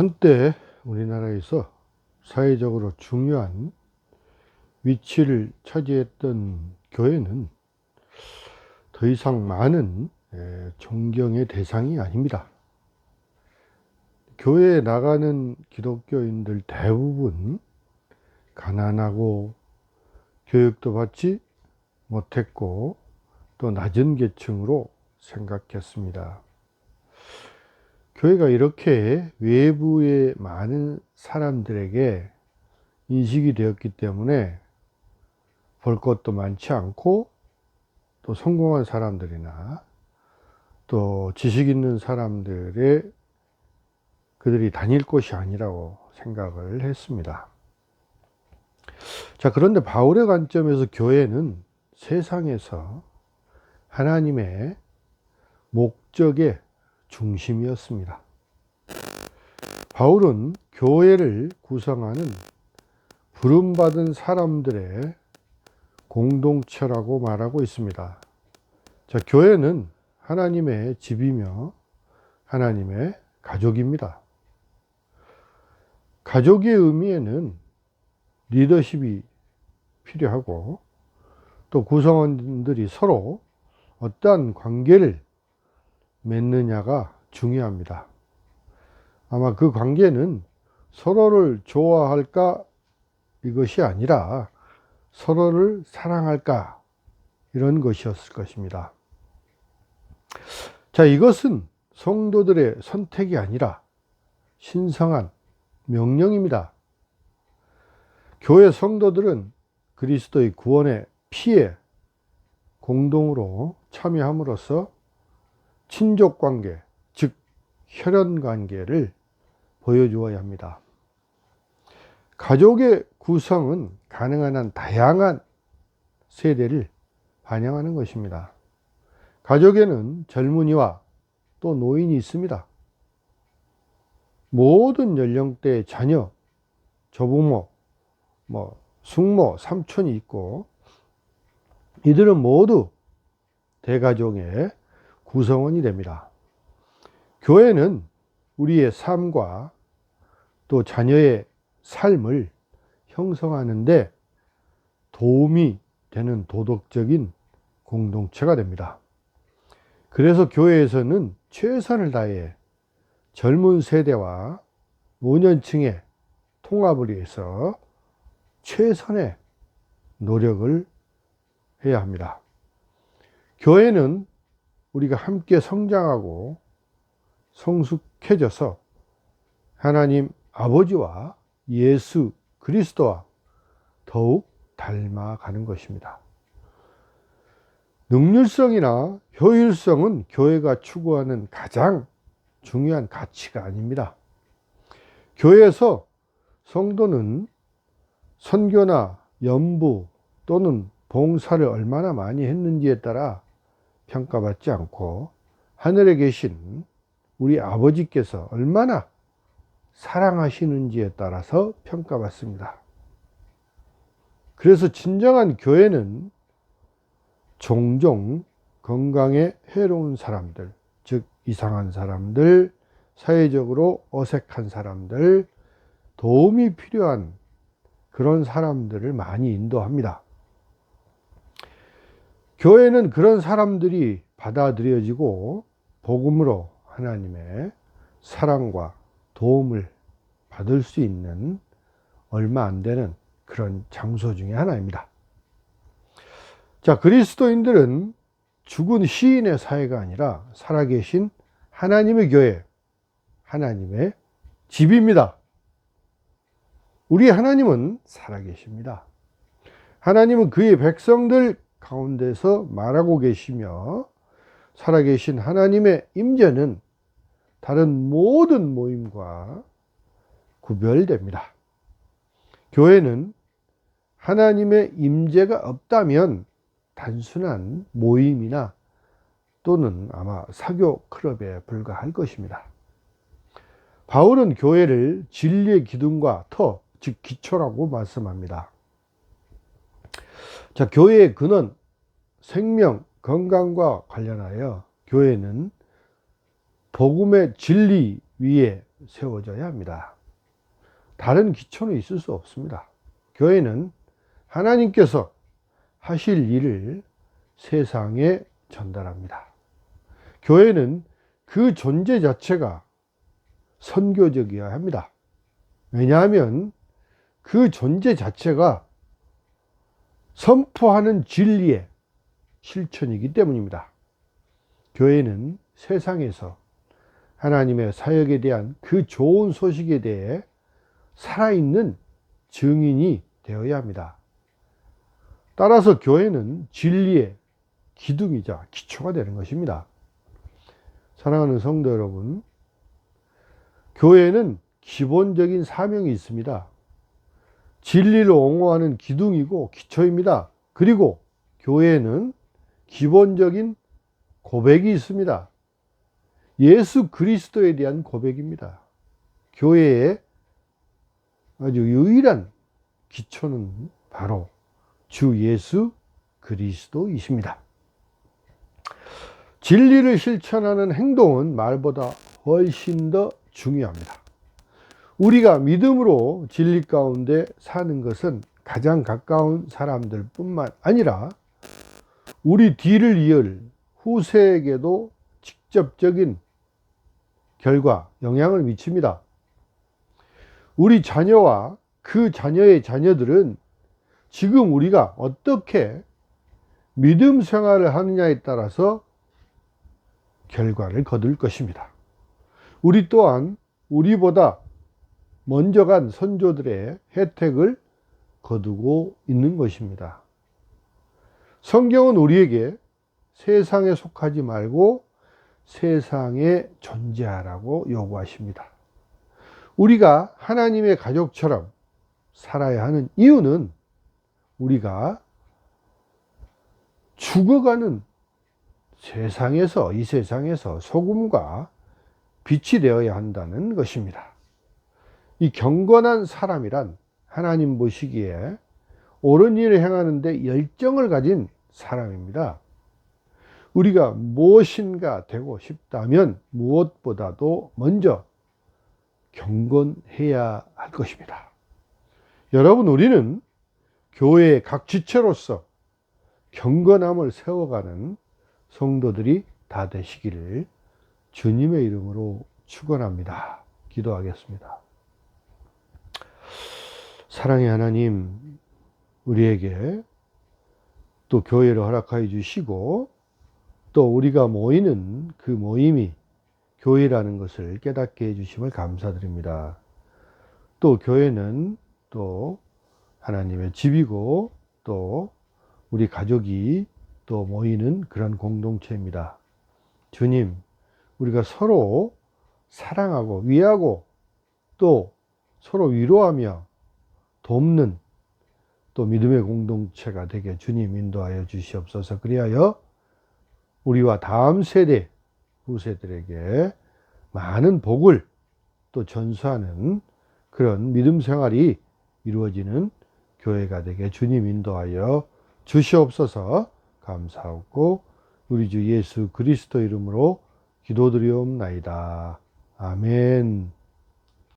한때 우리나라에서 사회적으로 중요한 위치를 차지했던 교회는 더 이상 많은 에, 존경의 대상이 아닙니다. 교회에 나가는 기독교인들 대부분 가난하고 교육도 받지 못했고 또 낮은 계층으로 생각했습니다. 교회가 이렇게 외부의 많은 사람들에게 인식이 되었기 때문에 볼 것도 많지 않고 또 성공한 사람들이나 또 지식 있는 사람들의 그들이 다닐 곳이 아니라고 생각을 했습니다. 자, 그런데 바울의 관점에서 교회는 세상에서 하나님의 목적의 중심이었습니다. 바울은 교회를 구성하는 부름받은 사람들의 공동체라고 말하고 있습니다. 자, 교회는 하나님의 집이며 하나님의 가족입니다. 가족의 의미에는 리더십이 필요하고 또 구성원들이 서로 어떠한 관계를 맺느냐가 중요합니다. 아마 그 관계는 서로를 좋아할까 이것이 아니라 서로를 사랑할까 이런 것이었을 것입니다. 자, 이것은 성도들의 선택이 아니라 신성한 명령입니다. 교회 성도들은 그리스도의 구원의 피에 공동으로 참여함으로써 친족 관계, 즉 혈연 관계를 보여주어야 합니다. 가족의 구성은 가능한 한 다양한 세대를 반영하는 것입니다. 가족에는 젊은이와 또 노인이 있습니다. 모든 연령대의 자녀, 조부모, 뭐 숙모, 삼촌이 있고 이들은 모두 대가족의 구성원이 됩니다. 교회는 우리의 삶과 또 자녀의 삶을 형성하는데 도움이 되는 도덕적인 공동체가 됩니다. 그래서 교회에서는 최선을 다해 젊은 세대와 노년층의 통합을 위해서 최선의 노력을 해야 합니다. 교회는 우리가 함께 성장하고 성숙해져서 하나님 아버지와 예수 그리스도와 더욱 닮아가는 것입니다. 능률성이나 효율성은 교회가 추구하는 가장 중요한 가치가 아닙니다. 교회에서 성도는 선교나 연부 또는 봉사를 얼마나 많이 했는지에 따라 평가받지 않고 하늘에 계신 우리 아버지께서 얼마나 사랑하시는지에 따라서 평가받습니다. 그래서 진정한 교회는 종종 건강에 해로운 사람들, 즉 이상한 사람들, 사회적으로 어색한 사람들, 도움이 필요한 그런 사람들을 많이 인도합니다. 교회는 그런 사람들이 받아들여지고 복음으로 하나님의 사랑과 도움을 받을 수 있는 얼마 안 되는 그런 장소 중에 하나입니다. 자, 그리스도인들은 죽은 시인의 사회가 아니라 살아계신 하나님의 교회, 하나님의 집입니다. 우리 하나님은 살아계십니다. 하나님은 그의 백성들 가운데서 말하고 계시며 살아계신 하나님의 임재는 다른 모든 모임과 구별됩니다. 교회는 하나님의 임재가 없다면 단순한 모임이나 또는 아마 사교 클럽에 불과할 것입니다. 바울은 교회를 진리의 기둥과 터, 즉 기초라고 말씀합니다. 자, 교회의 근원, 생명, 건강과 관련하여 교회는 복음의 진리 위에 세워져야 합니다. 다른 기초는 있을 수 없습니다. 교회는 하나님께서 하실 일을 세상에 전달합니다. 교회는 그 존재 자체가 선교적이어야 합니다. 왜냐하면 그 존재 자체가 선포하는 진리의 실천이기 때문입니다. 교회는 세상에서 하나님의 사역에 대한 그 좋은 소식에 대해 살아있는 증인이 되어야 합니다. 따라서 교회는 진리의 기둥이자 기초가 되는 것입니다. 사랑하는 성도 여러분, 교회는 기본적인 사명이 있습니다. 진리를 옹호하는 기둥이고 기초입니다. 그리고 교회에는 기본적인 고백이 있습니다. 예수 그리스도에 대한 고백입니다. 교회의 아주 유일한 기초는 바로 주 예수 그리스도이십니다. 진리를 실천하는 행동은 말보다 훨씬 더 중요합니다. 우리가 믿음으로 진리 가운데 사는 것은 가장 가까운 사람들 뿐만 아니라 우리 뒤를 이을 후세에게도 직접적인 결과, 영향을 미칩니다. 우리 자녀와 그 자녀의 자녀들은 지금 우리가 어떻게 믿음 생활을 하느냐에 따라서 결과를 거둘 것입니다. 우리 또한 우리보다 먼저 간 선조들의 혜택을 거두고 있는 것입니다. 성경은 우리에게 세상에 속하지 말고 세상에 존재하라고 요구하십니다. 우리가 하나님의 가족처럼 살아야 하는 이유는 우리가 죽어가는 세상에서, 이 세상에서 소금과 빛이 되어야 한다는 것입니다. 이 경건한 사람이란 하나님 보시기에 옳은 일을 행하는데 열정을 가진 사람입니다. 우리가 무엇인가 되고 싶다면 무엇보다도 먼저 경건해야 할 것입니다. 여러분, 우리는 교회의 각 지체로서 경건함을 세워가는 성도들이 다 되시기를 주님의 이름으로 축원합니다. 기도하겠습니다. 사랑의 하나님, 우리에게 또 교회를 허락하여 주시고 또 우리가 모이는 그 모임이 교회라는 것을 깨닫게 해주심을 감사드립니다. 또 교회는 또 하나님의 집이고 또 우리 가족이 또 모이는 그런 공동체입니다. 주님, 우리가 서로 사랑하고 위하고 또 서로 위로하며 돕는 또 믿음의 공동체가 되게 주님 인도하여 주시옵소서. 그리하여 우리와 다음 세대 후세들에게 많은 복을 또 전수하는 그런 믿음 생활이 이루어지는 교회가 되게 주님 인도하여 주시옵소서 감사하고 우리 주 예수 그리스도 이름으로 기도드리옵나이다. 아멘.